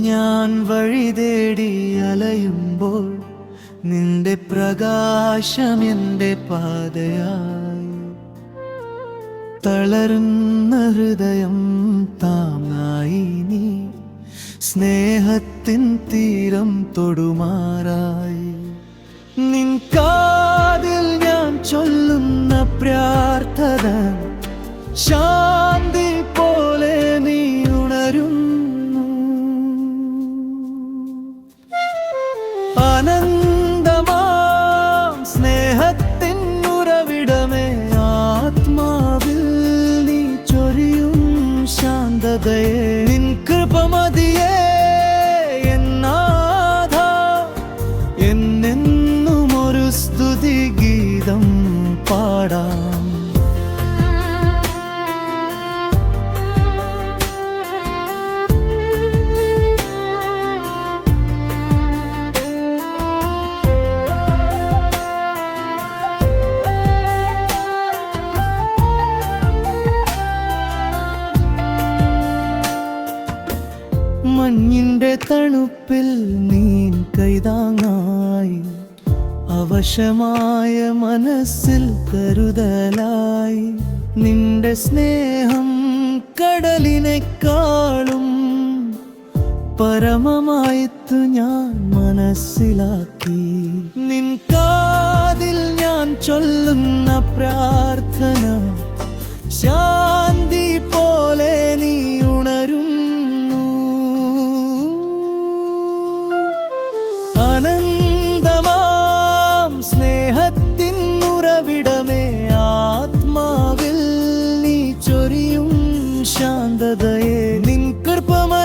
ഞാൻ വഴി തേടി അലയുമ്പോൾ നിന്റെ പ്രകാശം എന്റെ പാതയായി. തളരുന്ന ഹൃദയം താങ്ങായി നീ സ്നേഹത്തിൻ തീരം തൊടുമാറായി. നിൻ കാതിൽ ഞാൻ ചൊല്ലുന്ന പ്രാർത്ഥന ശാന്തി എന്നാഥ എന്നെന്നും ഒരു സ്തുതി ഗീതം പാടാം. മഞ്ഞിന്റെ തണുപ്പിൽ നീൻ കൈതാങ്ങായി. അവശമായ മനസ്സിൽ കരുതലായി. നിന്റെ സ്നേഹം കടലിനെക്കാളും പരമമായിത്തു ഞാൻ മനസ്സിലാക്കി. നിൻ കാതിൽ ഞാൻ ചൊല്ലുന്ന പ്രാർത്ഥന ശാന്തതയെ നിൻ കൃപമ